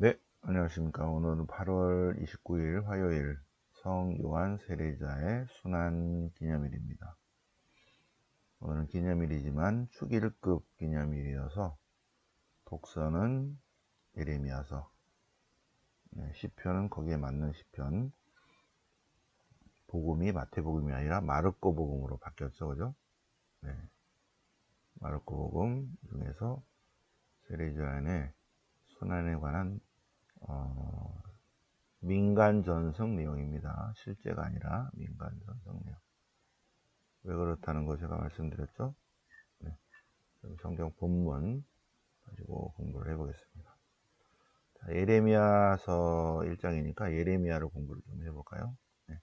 네, 안녕하십니까. 오늘은 8월 29일 화요일 성 요한 세례자의 순환 기념일입니다. 오늘은 기념일이지만 축일급 기념일이어서 독서는 예레미야서, 네, 시편은 거기에 맞는 시편, 복음이 마태복음이 아니라 마르코 복음으로 바뀌었죠, 그죠? 네. 마르코 복음 중에서 세례자의 순환에 관한 어, 민간 전성 내용입니다. 실제가 아니라 민간 전성 내용. 왜 그렇다는 거 제가 말씀드렸죠? 네. 성경 본문 가지고 공부를 해보겠습니다. 자, 예레미야서 1장이니까 예레미야를 공부를 좀 해볼까요? 네.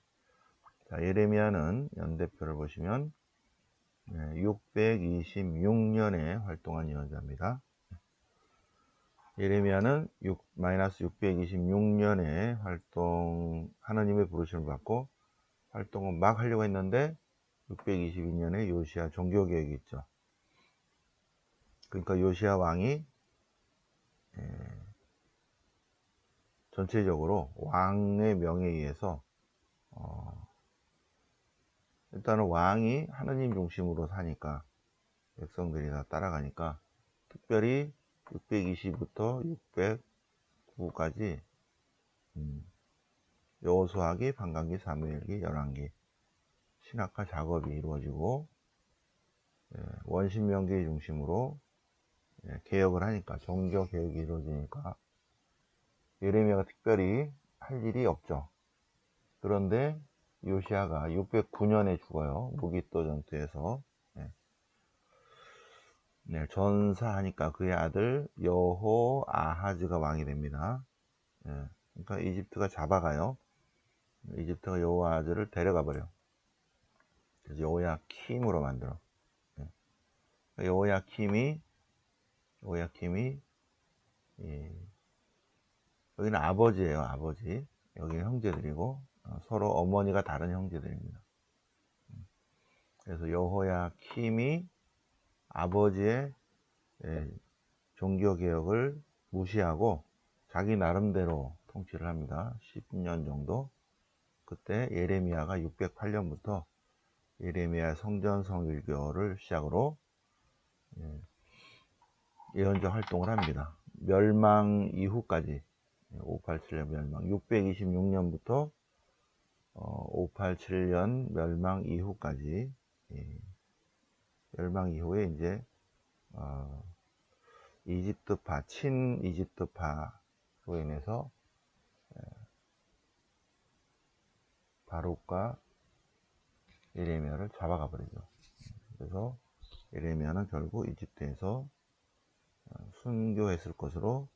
자, 예레미야는 연대표를 보시면 네, 626년에 활동한 예언자입니다. 예레미야는 6, 마이너스 626년에 활동, 하나님의 부르심을 받고 활동을 막 하려고 했는데 622년에 요시아 종교개혁이 있죠. 그러니까 요시아 왕이 에, 전체적으로 왕의 명에 의해서 어, 일단은 왕이 하느님 중심으로 사니까 백성들이 다 따라가니까 특별히 620부터 609까지 음, 여호수아기, 반강기, 사무엘기, 열왕기 신학화 작업이 이루어지고 예, 원신명기 중심으로 예, 개혁을 하니까 종교 개혁이 이루어지니까 예레미야가 특별히 할 일이 없죠. 그런데 요시아가 609년에 죽어요. 무기또 전투에서 네, 전사하니까 그의 아들 여호 아하즈가 왕이 됩니다. 네, 그러니까 이집트가 잡아가요. 이집트가 여호 아하즈를 데려가 버려. 그래서 여호야킴으로 만들어. 네. 여호야킴이 여호야킴이 예, 여기는 아버지예요, 아버지. 여기는 형제들이고 어, 서로 어머니가 다른 형제들입니다. 음. 그래서 여호야킴이 아버지의 예, 종교개혁을 무시하고 자기 나름대로 통치를 합니다. 10년 정도. 그때 예레미야가 608년부터 예레미야 성전 성일교를 시작으로 예, 예언자 활동을 합니다. 멸망 이후까지 587년 멸망 626년부터 587년 멸망 이후까지 멸망 이후에 이제 어, 이집트파 친 이집트파로 인해서 바룩과 예레미야를 잡아가 버리죠. 그래서 예레미야는 결국 이집트에서 어, 순교했을 것으로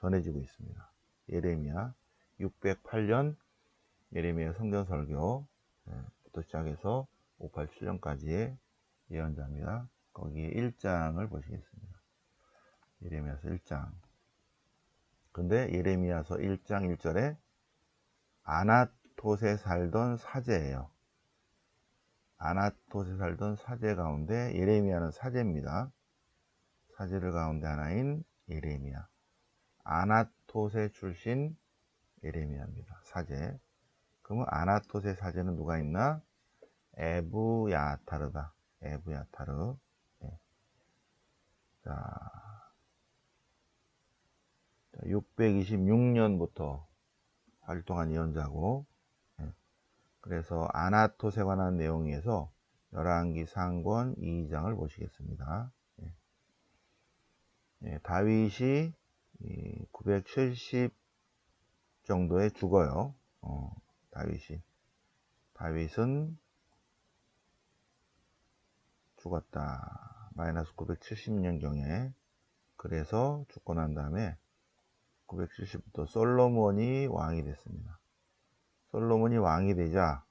전해지고 있습니다. 예레미야 608년 예레미야 성전 설교부터 시작해서 587년까지의 예언자입니다. 거기에 1장을 보시겠습니다. 예레미야서 1장. 근데 예레미야서 1장 1절에 아나토에 살던 사제예요. 아나토에 살던 사제 가운데 예레미야는 사제입니다. 사제를 가운데 하나인 예레미야. 아나토세 출신 예레미야입니다. 사제. 그러면 아나토세 사제는 누가 있나? 에브야타르다. 에브야 타르. 네. 자, 626년부터 활동한 예언자고, 네. 그래서 아나토세 관한 내용에서 열왕기 상권 2장을 보시겠습니다. 네. 네, 다윗이 970 정도에 죽어요. 어, 다윗이. 다윗은 죽었다. 마이너스 970년경에 그래서 죽고 난 다음에 970부터 솔로몬이 왕이 됐습니다. 솔로몬이 왕이 되자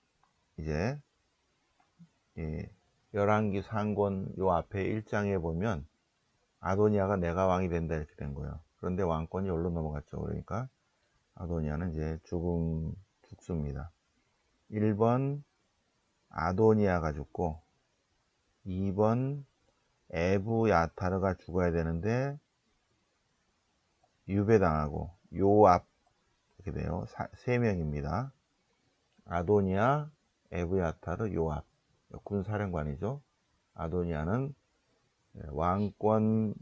이제 열왕기 상권 요 앞에 1장에 보면 아도니아가 내가 왕이 된다 이렇게 된 거예요. 그런데 왕권이 여기로 넘어갔죠. 그러니까 아도니아는 이제 죽음 죽습니다. 1번 아도니아가 죽고 2번 에브야타르가 죽어야 되는데 유배당하고 요압 이렇게 돼요. 사, 세 명입니다. 아도니아, 에브야타르, 요압 군사령관이죠. 아도니아는 왕권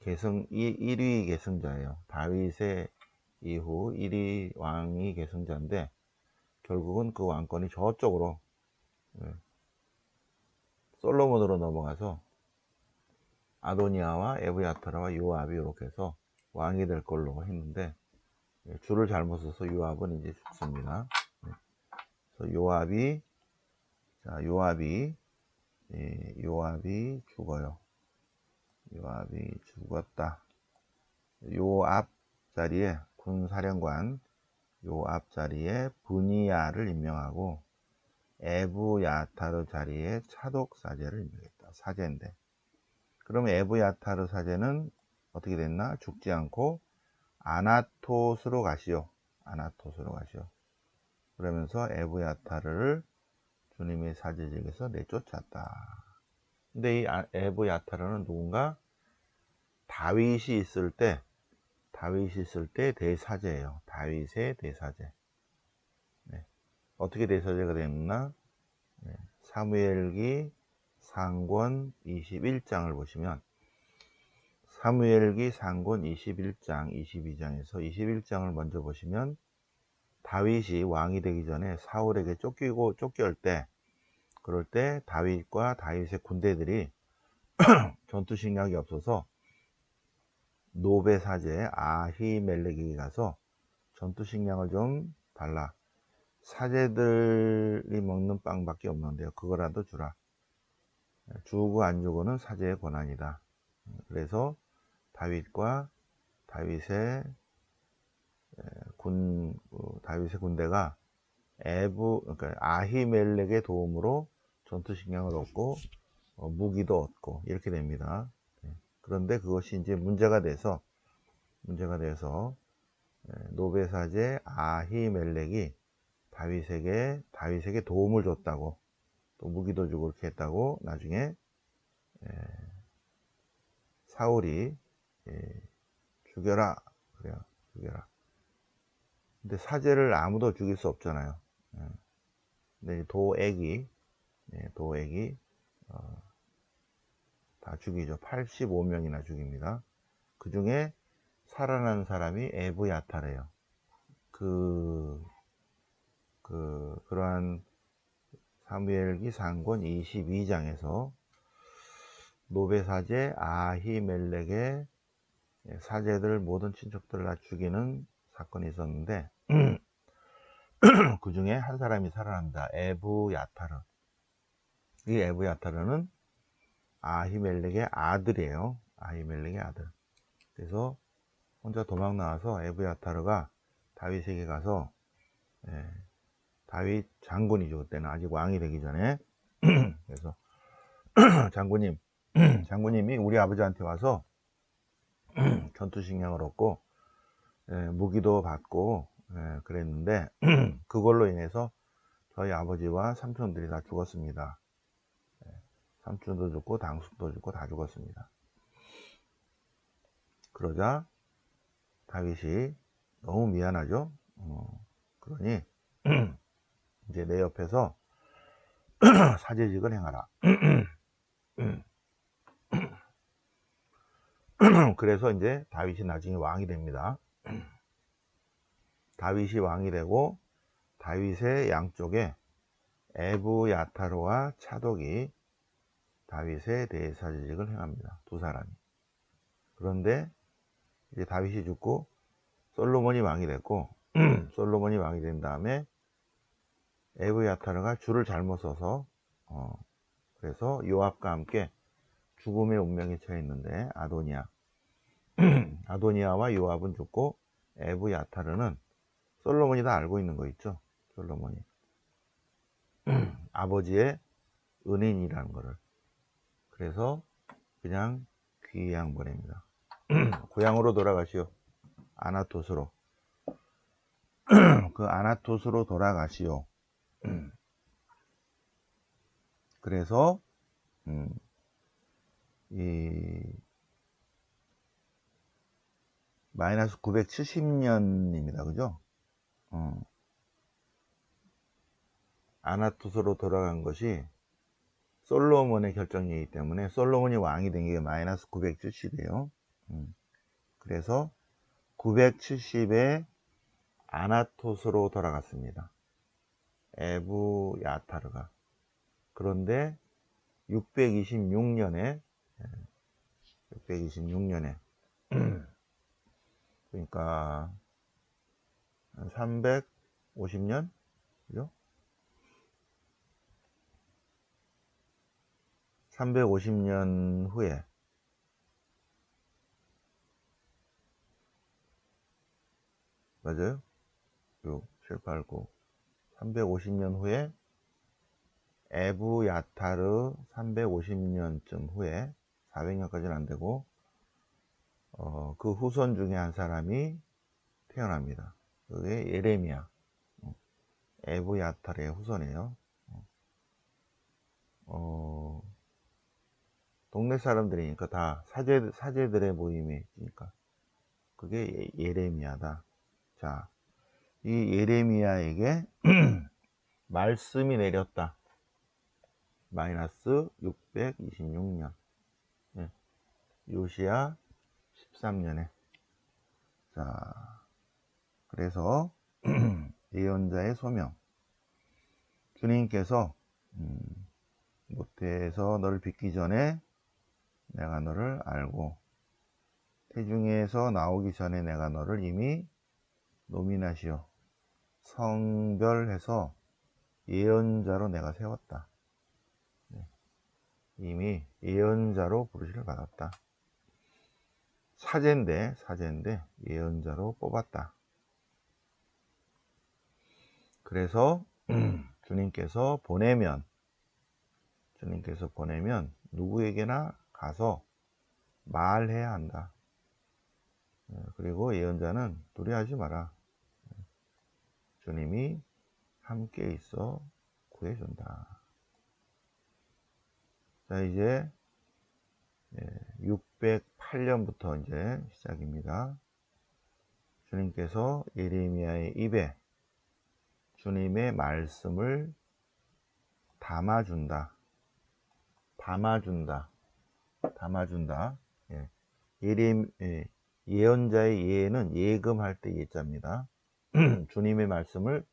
계승 1위 계승자예요. 다윗의 이후 1위 왕이 계승자인데 결국은 그 왕권이 저쪽으로 예, 솔로몬으로 넘어가서 아도니아와 에브야타라와 요압이 이렇게 해서 왕이 될 걸로 했는데 예, 줄을 잘못 써서 요압은 이제 죽습니다. 예, 그래서 요압이 자 요압이 요압이 죽어요. 요압이 죽었다. 요압 자리에 군사령관 요압 자리에 분이야를 임명하고 에브야타르 자리에 차독 사제를 임명했다. 사제인데. 그럼 에브야타르 사제는 어떻게 됐나? 죽지 않고 아나토스로 가시오. 아나토스로 가시오. 그러면서 에브야타르를 주님의 사제직에서 내쫓았다. 근데 이 아, 에브야타르는 누군가 다윗이 있을 때 다윗이 있을 때 대사제예요. 다윗의 대사제. 네. 어떻게 대사제가 됐나? 네. 사무엘기 상권 21장을 보시면 사무엘기 상권 21장, 22장에서 21장을 먼저 보시면 다윗이 왕이 되기 전에 사울에게 쫓기고 쫓겨올 때 그럴 때 다윗과 다윗의 군대들이 전투 식량이 없어서 노베 사제 아히멜렉에게 가서 전투 식량을 좀 달라. 사제들이 먹는 빵밖에 없는데요. 그거라도 주라. 주고 안 주고는 사제의 권한이다. 그래서 다윗과 다윗의 군그 다윗의 군대가 에브 그러니까 아히멜렉의 도움으로 전투 식량을 얻고 어, 무기도 얻고 이렇게 됩니다. 그런데 그것이 이제 문제가 돼서 문제가 돼서 노베사제 아히멜렉이 다윗에게 다윗에게 도움을 줬다고 또 무기도 주고 그렇게 했다고 나중에 사울이 죽여라 그래요 죽여라 근데 사제를 아무도 죽일 수 없잖아요 근데 도액이 도액이 어, 다 죽이죠. 85명이나 죽입니다. 그 중에 살아난 사람이 에브야타래요. 그, 그, 그러한 사무엘기 상권 22장에서 노베사제 아히멜렉의 사제들 모든 친척들을 다 죽이는 사건이 있었는데 그 중에 한 사람이 살아납니다. 에브 야타르. 이 에브 야타르는 아히멜렉의 아들이에요. 아히멜렉의 아들. 그래서 혼자 도망 나와서 에브 야타르가 다윗에게 가서 예, 다윗 장군이죠. 그때는 아직 왕이 되기 전에 그래서 장군님 장군님이 우리 아버지한테 와서 전투 식량을 얻고 예, 무기도 받고 예, 그랬는데 그걸로 인해서 저희 아버지와 삼촌들이 다 죽었습니다. 삼촌도 죽고 당숙도 죽고 다 죽었습니다. 그러자 다윗이 너무 미안하죠. 어, 그러니 이제 내 옆에서 사제직을 행하라. 그래서 이제 다윗이 나중에 왕이 됩니다. 다윗이 왕이 되고 다윗의 양쪽에 에브야타르와 차독이 다윗의 대사직을 행합니다. 두 사람이. 그런데 이제 다윗이 죽고 솔로몬이 왕이 됐고 솔로몬이 왕이 된 다음에 에브야타르가 줄을 잘못 써서 어, 그래서 요압과 함께 죽음의 운명에 처해 있는데 아도니아 아도니아와 요압은 죽고 에브야타르는 솔로몬이 다 알고 있는 거 있죠 솔로몬이 아버지의 은인이라는 거를 그래서 그냥 귀양 보냅니다. 고향으로 돌아가시오. 아나토스로. 그 아나토스로 돌아가시오. 그래서 음, 이, 마이너스 970년입니다. 그죠? 어. 아나토스로 돌아간 것이 솔로몬의 결정이기 때문에 솔로몬이 왕이 된 게 마이너스 970이에요. 음. 그래서 970에 아나토스로 돌아갔습니다. 에부 야타르가. 그런데 626년에 626년에 그러니까 350년 그죠? 350년 후에 맞아요? 6, 7, 8, 9 350년 후에 에부 야타르 350년쯤 후에 400년까지는 안 되고 어, 그 후손 중에 한 사람이 태어납니다. 그게 예레미야. 어, 에부 야타르의 후손이에요. 어, 동네 사람들이니까 다 사제, 사제들의 모임이니까 그게 예, 예레미야다. 자, 이 예레미야에게 말씀이 내렸다. 마이너스 626년. 예. 요시야 13년에. 자, 그래서 예언자의 소명. 주님께서 음, 모태에서 너를 빚기 전에 내가 너를 알고 태중에서 나오기 전에 내가 너를 이미 노민하시오 성별해서 예언자로 내가 세웠다. 네. 이미 예언자로 부르시를 받았다. 사제인데, 사제인데, 예언자로 뽑았다. 그래서, 주님께서 보내면, 주님께서 보내면 누구에게나 가서 말해야 한다. 네, 그리고 예언자는 두려워하지 마라. 주님이 함께 있어 구해준다. 자, 이제 608년부터 이제 시작입니다. 주님께서 예레미야의 입에 주님의 말씀을 담아준다. 담아준다. 담아준다. 예. 예. 예언자의 예는 예금할 때 예자입니다. 주님의 말씀을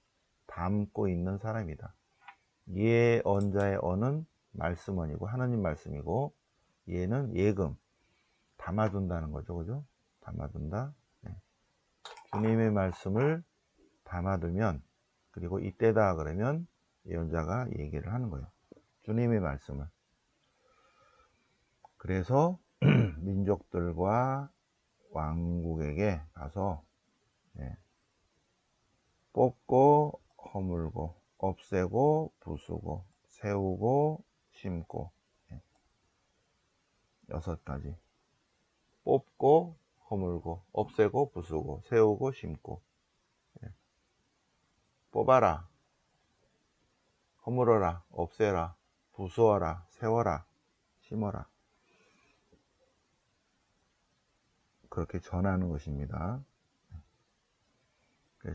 담고 있는 사람이다. 예언자의 언은 말씀언이고 하나님 말씀이고 예는 예금 담아둔다는 거죠, 그죠? 담아둔다. 네. 주님의 말씀을 담아두면 그리고 이때다 그러면 예언자가 얘기를 하는 거예요. 주님의 말씀을. 그래서 민족들과 왕국에게 가서 네. 뽑고 허물고 없애고 부수고 세우고 심고 예. 여섯 가지 뽑고 허물고 없애고 부수고 세우고 심고 예. 뽑아라 허물어라 없애라 부수어라 세워라 심어라 그렇게 전하는 것입니다.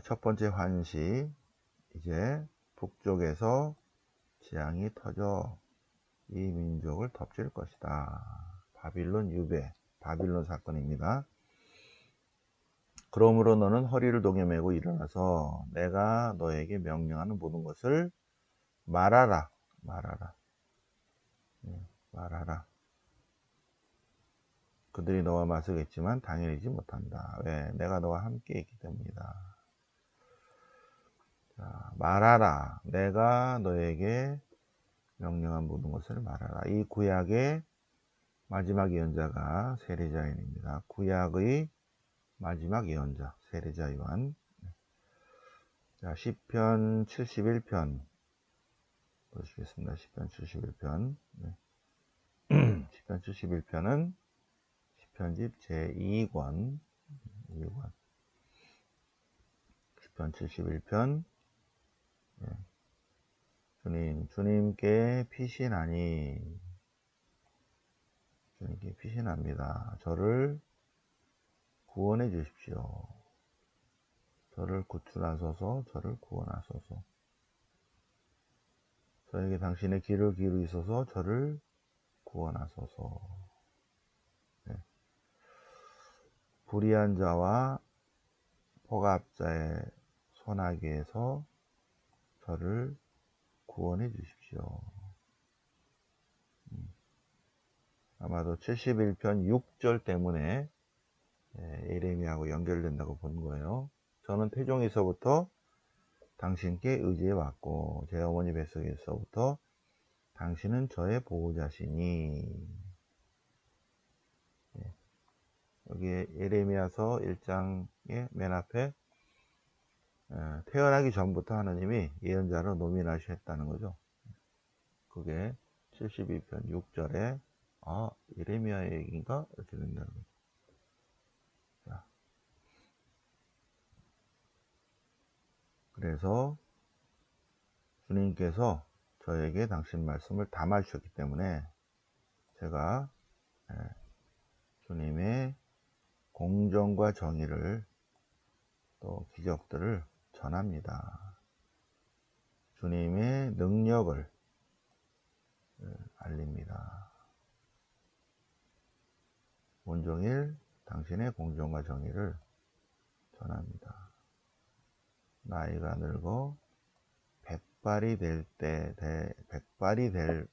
첫 번째 환시 이제 북쪽에서 재앙이 터져 이 민족을 덮칠 것이다. 바빌론 유배, 바빌론 사건입니다. 그러므로 너는 허리를 동여매고 일어나서 내가 너에게 명령하는 모든 것을 말하라, 말하라, 네, 말하라. 그들이 너와 맞서겠지만 당연히지 못한다. 왜? 내가 너와 함께 있기 때문이다. 자, 말하라. 내가 너에게 명령한 모든 것을 말하라. 이 구약의 마지막 예언자가 세례자인입니다. 구약의 마지막 예언자 세례자 요한. 자, 시편 71편 보시겠습니다. 시편 71편. 네. 시편 71편은 시편집 제2권 2권 시편 71편 예. 주님, 주님께 피신하니, 주님께 피신합니다. 저를 구원해 주십시오. 저를 구출하소서, 저를 구원하소서. 저에게 당신의 길을 기울이소서, 저를 구원하소서. 네. 불의한 자와 포갑자의 손아귀에서 저를 구원해 주십시오. 음. 아마도 71편 6절 때문에 예, 예레미야하고 연결된다고 본 거예요. 저는 태종에서부터 당신께 의지해 왔고 제 어머니 뱃속에서부터 당신은 저의 보호자시니 예. 여기에 예레미야서 1장의 맨 앞에 어, 태어나기 전부터 하나님이 예언자로 노민하셨다는 거죠. 그게 72편 6절에 아 예레미야 얘기인가 이렇게 된다는 거죠. 자, 그래서 주님께서 저에게 당신 말씀을 담아 주셨기 때문에 제가 예, 주님의 공정과 정의를 또 기적들을 전합니다. 주님의 능력을 알립니다. 온종일 당신의 공정과 정의를 전합니다. 나이가 늙어 백발이 될 때, 백발이 될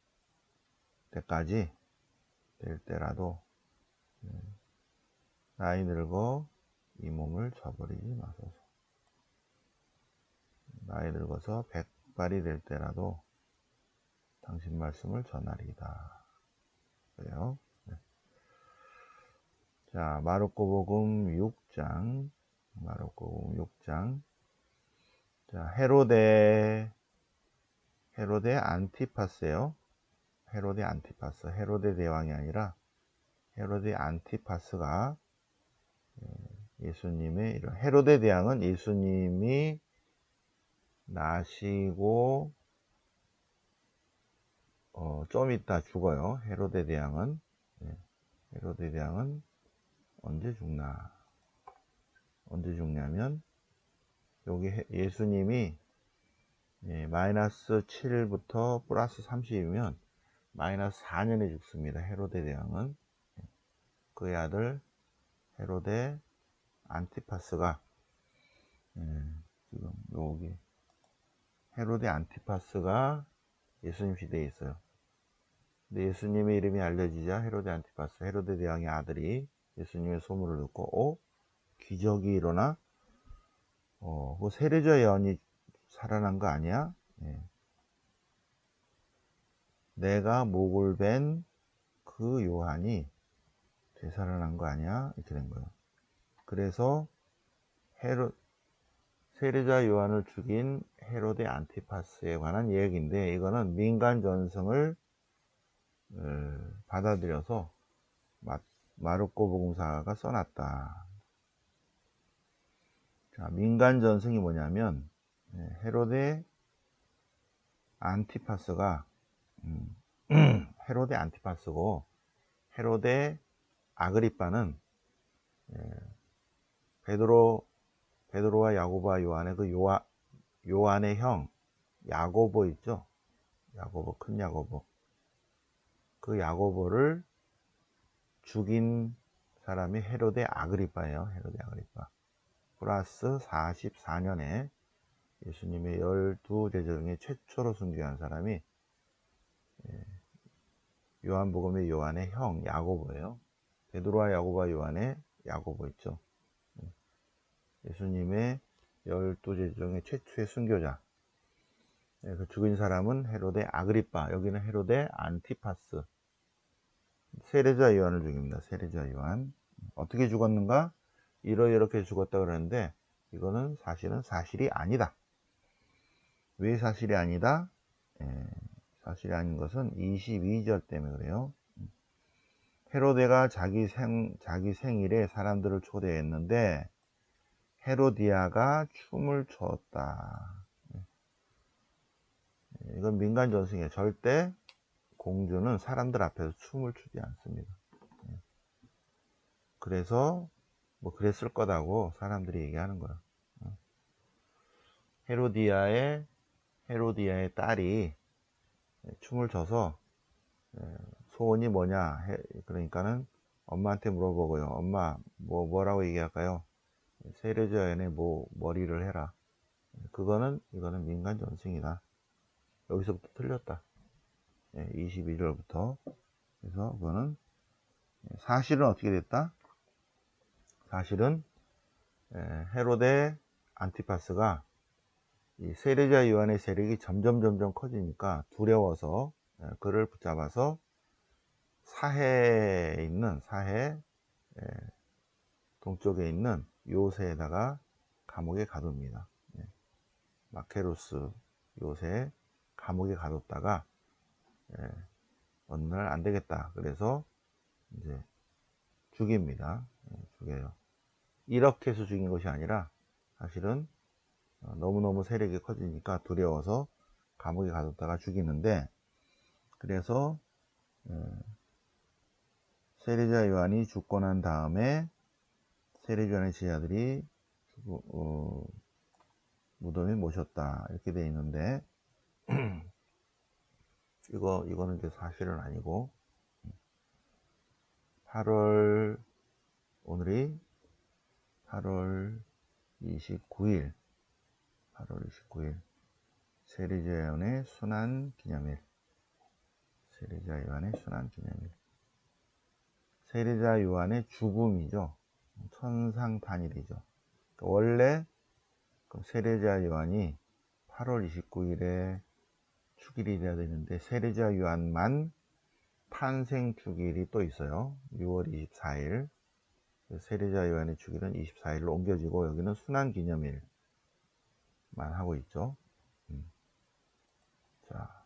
때까지 될 때라도 나이 늙어 이 몸을 저버리지 마소서. 나이 늙어서 백발이 될 때라도 당신 말씀을 전하리이다. 그래요. 네. 자, 마르코복음 6장, 마르코복음 6장. 자, 헤로데, 헤로데 안티파스예요. 헤로데 안티파스, 헤로데 대왕이 아니라 헤로데 안티파스가 예, 예수님의 이런 헤로데 대왕은 예수님이 나시고 어, 좀 있다 죽어요. 헤로데 대왕은 예, 헤로데 대왕은 언제 죽나? 언제 죽냐면 여기 예수님이 예, 마이너스 7부터 플러스 30이면 마이너스 4년에 죽습니다. 헤로데 대왕은 예, 그의 아들 헤로데 안티파스가 예, 지금 여기 헤로데 안티파스가 예수님 시대에 있어요. 근데 예수님의 이름이 알려지자 헤로데 안티파스, 헤로데 대왕의 아들이 예수님의 소문을 듣고, 어? 기적이 일어나? 어, 그 세례자 예언이 살아난 거 아니야? 예. 내가 목을 벤 그 요한이 되살아난 거 아니야? 이렇게 된 거예요. 그래서 헤로, 세례자 요한을 죽인 헤로데 안티파스에 관한 얘기인데 이거는 민간 전승을 어, 받아들여서 마르코 복음사가 써놨다. 자, 민간 전승이 뭐냐면 예, 헤로데 안티파스가 음, 헤로데 안티파스고 헤로데 아그리빠는 예, 베드로 베드로와 야고보와 요한의 그 요한, 요한의 형 야고보 있죠? 야고보 큰 야고보 그 야고보를 죽인 사람이 헤로데 아그리빠예요. 헤로데 아그리빠. 플러스 44년에 예수님의 열두 제자 중에 최초로 순교한 사람이 예, 요한복음의 요한의 형 야고보예요. 베드로와 야고보와 요한의 야고보 있죠. 예수님의 열두 제자 중에 최초의 순교자. 네, 그 죽인 사람은 헤로데 아그리빠. 여기는 헤로데 안티파스. 세례자 요한을 죽입니다. 세례자 요한. 어떻게 죽었는가? 이러이렇게 죽었다 그러는데 이거는 사실은 사실이 아니다. 왜 사실이 아니다? 예, 사실이 아닌 것은 22절 때문에 그래요. 헤로데가 자기 생, 자기 생일에 사람들을 초대했는데 헤로디아가 춤을 췄다. 예, 이건 민간 전승이에요. 절대 공주는 사람들 앞에서 춤을 추지 않습니다. 예. 그래서 뭐 그랬을 거다고 사람들이 얘기하는 거야. 어. 헤로디아의 헤로디아의 딸이 춤을 춰서 예, 소원이 뭐냐 해- 그러니까는 엄마한테 물어보고요. 엄마 뭐 뭐라고 얘기할까요? 세례자연의 뭐 머리를 해라. 그거는 이거는 민간 전승이다. 여기서부터 틀렸다. 21절부터 그래서 그거는 사실은 어떻게 됐다? 사실은 에, 헤로데 안티파스가 이 세례자 요한의 세력이 점점 점점 커지니까 두려워서 에, 그를 붙잡아서 사해에 있는 사해 에, 동쪽에 있는 요새에다가 감옥에 가둡니다. 예. 마케로스 요새 감옥에 가뒀다가 예, 어느 날 안 되겠다. 그래서 이제 죽입니다. 예, 죽여요. 이렇게 해서 죽인 것이 아니라 사실은 어, 너무너무 세력이 커지니까 두려워서 감옥에 가뒀다가 죽이는데 그래서 예, 세례자 요한이 죽고 난 다음에 세례자 요한의 제자들이 어, 무덤에 모셨다. 이렇게 돼 있는데 이거 이거는 이제 사실은 아니고 8월 오늘이 8월 29일 8월 29일 세례자 요한의 순환 기념일 세례자 요한의 순환 기념일. 세례자 요한의 죽음이죠 천상 단일이죠 그러니까 원래 그 세례자 요한이 8월 29일에 축일이 돼야 되는데 세례자 요한만 탄생 축일이 또 있어요. 6월 24일 세례자 요한의 축일은 24일로 옮겨지고 여기는 순환 기념일만 하고 있죠. 음. 자,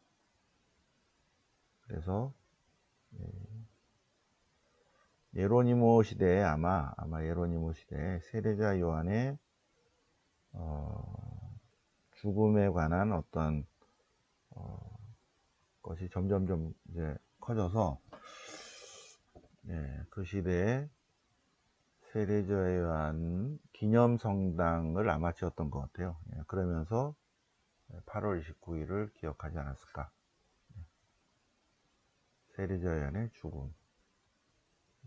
그래서 예, 예로니모 시대에 아마 아마 예로니모 시대에 세례자 요한의 어, 죽음에 관한 어떤 어, 것이 점점점 이제 커져서 예, 그 시대에 세례자에 의한 기념 성당을 아마 지었던 것 같아요. 예, 그러면서 8월 29일을 기억하지 않았을까. 예. 세례자 요한의 죽음.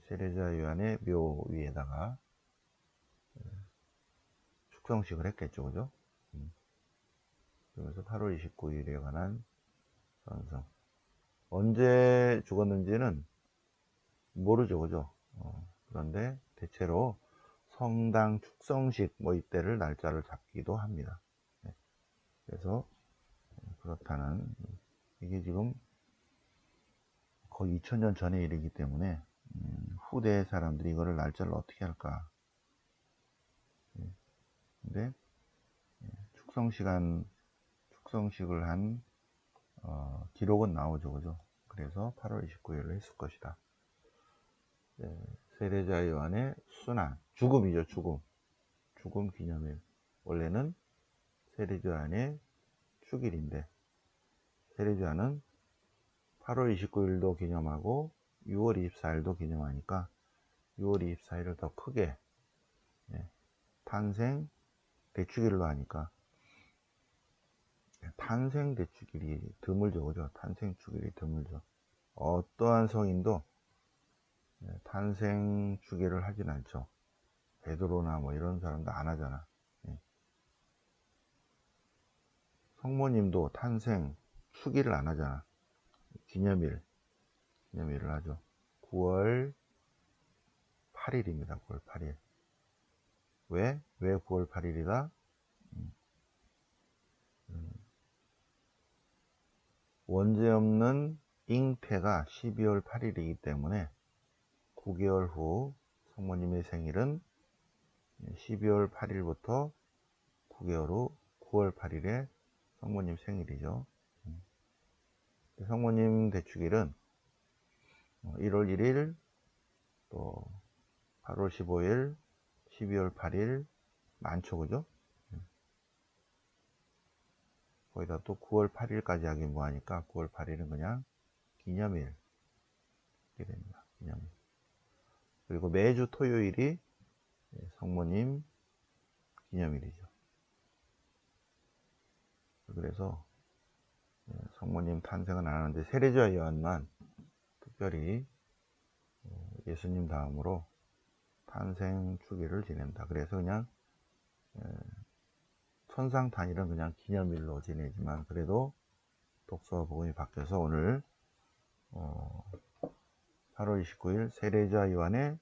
세례자 요한의 묘 위에다가 예, 축성식을 했겠죠, 그죠? 음. 그러면서 8월 29일에 관한 선성. 언제 죽었는지는 모르죠, 그죠? 어, 그런데 대체로 성당 축성식 뭐 이때를 날짜를 잡기도 합니다. 네. 그래서 그렇다는 이게 지금 거의 2000년 전의 일이기 때문에 음, 후대 사람들이 이거를 날짜를 어떻게 할까? 네. 근데 축성 시간 축성식을 한 어, 기록은 나오죠, 그죠? 그래서 8월 29일을 했을 것이다. 네, 세례자 요한의 순환, 죽음이죠, 죽음. 죽음 기념일. 원래는 세례자 요한의 축일인데, 세례자 요한은 8월 29일도 기념하고 6월 24일도 기념하니까 6월 24일을 더 크게 예, 탄생 대축일로 하니까 탄생 대축일이 드물죠, 그죠? 탄생 축일이 드물죠. 어떠한 성인도 예, 탄생 축일을 하진 않죠. 베드로나 뭐 이런 사람도 안 하잖아. 예. 성모님도 탄생 축일을 안 하잖아. 기념일, 기념일을 하죠. 9월 8일입니다. 9월 8일. 왜? 왜 9월 8일이다? 원죄 없는 잉태가 12월 8일이기 때문에 9개월 후 성모님의 생일은 12월 8일부터 9개월 후 9월 8일에 성모님 생일이죠. 성모님 대축일은 1월 1일, 또 8월 15일, 12월 8일 많죠, 그죠? 거기다 또 9월 8일까지 하긴 뭐하니까 9월 8일은 그냥 기념일 이렇게 됩니다. 기념일. 그리고 매주 토요일이 예, 성모님 기념일이죠. 그래서 예, 성모님 탄생은 안 하는데 세례자 요한만 특별히 어, 예수님 다음으로 탄생 주기를 지낸다. 그래서 그냥 예, 천상 단일은 그냥 기념일로 지내지만 그래도 독서 복음이 바뀌어서 오늘 8월 29일 세례자 요한의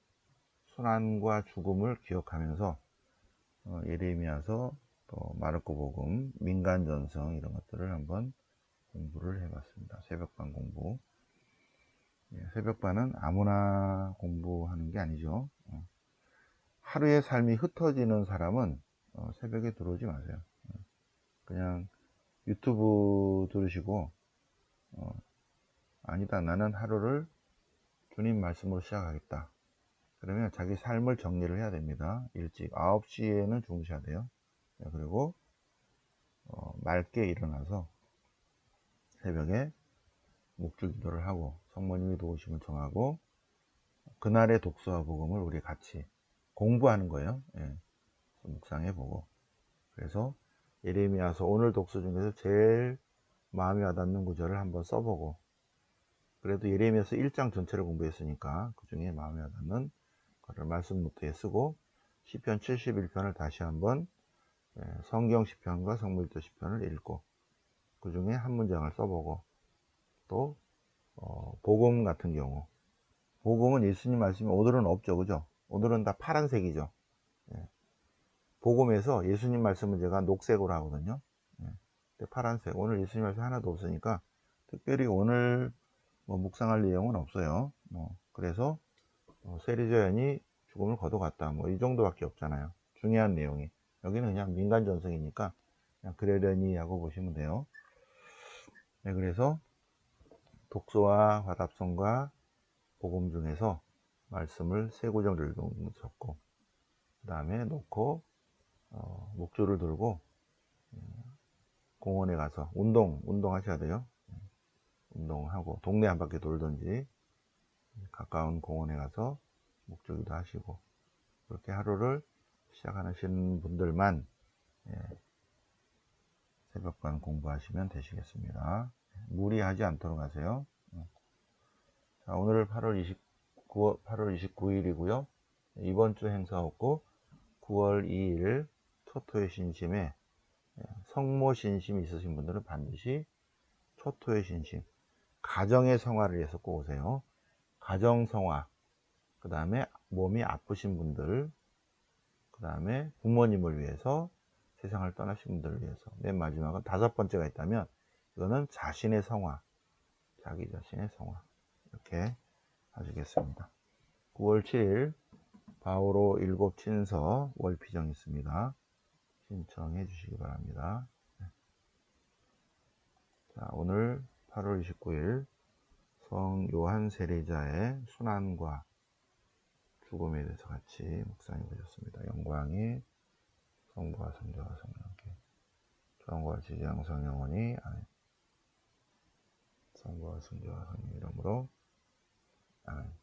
순환과 죽음을 기억하면서 어, 예레미야서 또 마르코 복음, 민간 전성 이런 것들을 한번 공부를 해봤습니다. 새벽반 공부. 예, 새벽반은 아무나 공부하는 게 아니죠. 어, 하루의 삶이 흩어지는 사람은 어, 새벽에 들어오지 마세요. 어, 그냥 유튜브 들으시고 어, 아니다 나는 하루를 주님 말씀으로 시작하겠다. 그러면 자기 삶을 정리를 해야 됩니다. 일찍 9시에는 주무셔야 돼요. 네, 그리고 어, 맑게 일어나서 새벽에 묵주 기도를 하고 성모님이 도우심을 정하고 그날의 독서와 복음을 우리 같이 공부하는 거예요. 예. 묵상해 보고 그래서 예레미야서 오늘 독서 중에서 제일 마음에 와닿는 구절을 한번 써보고 그래도 예레미야서 1장 전체를 공부했으니까 그 중에 마음에 와닿는 거를 말씀 노트에 쓰고 시편 71편을 다시 한번 예, 성경 시편과 성물도 시편을 읽고 그 중에 한 문장을 써보고 또 어, 복음 같은 경우. 복음은 예수님 말씀이 오늘은 없죠. 그죠? 오늘은 다 파란색이죠. 예. 복음에서 예수님 말씀은 제가 녹색으로 하거든요. 예. 파란색. 오늘 예수님 말씀 하나도 없으니까 특별히 오늘 뭐 묵상할 내용은 없어요. 뭐 그래서 어, 세리저연이 죽음을 거둬갔다. 뭐 이 정도밖에 없잖아요. 중요한 내용이. 여기는 그냥 민간 전성이니까 그냥 그러려니 하고 보시면 돼요. 네, 그래서 독서와 화답성과 복음 중에서 말씀을 세 구절을 적고 그 다음에 놓고 어, 목줄을 들고 음, 공원에 가서 운동 운동 하셔야 돼요 운동하고 동네 한 바퀴 돌든지 가까운 공원에 가서 목줄기도 하시고 그렇게 하루를 시작하시는 분들만 예, 새벽반 공부하시면 되시겠습니다. 무리하지 않도록 하세요. 예. 자, 오늘 8월 29, 8월 29일이고요. 이번 주 행사 없고 9월 2일 초토의 신심에 예, 성모 신심이 있으신 분들은 반드시 초토의 신심 가정의 성화를 위해서 꼭 오세요. 가정 성화 그 다음에 몸이 아프신 분들 그 다음에 부모님을 위해서 세상을 떠나신 분들을 위해서 맨 마지막은 다섯 번째가 있다면 이거는 자신의 성화 자기 자신의 성화 이렇게 하시겠습니다 9월 7일 바오로 일곱 친서 월피정 있습니다 신청해 주시기 바랍니다 네. 자 오늘 8월 29일 성 요한 세례자의 순환과 죽음에 대해서 같이 묵상해 보셨습니다. 영광이 성부와 성자와 성령께 주왕과 지지양 성령원이 아멘 성부와 성자와 성령 이름으로. 아멘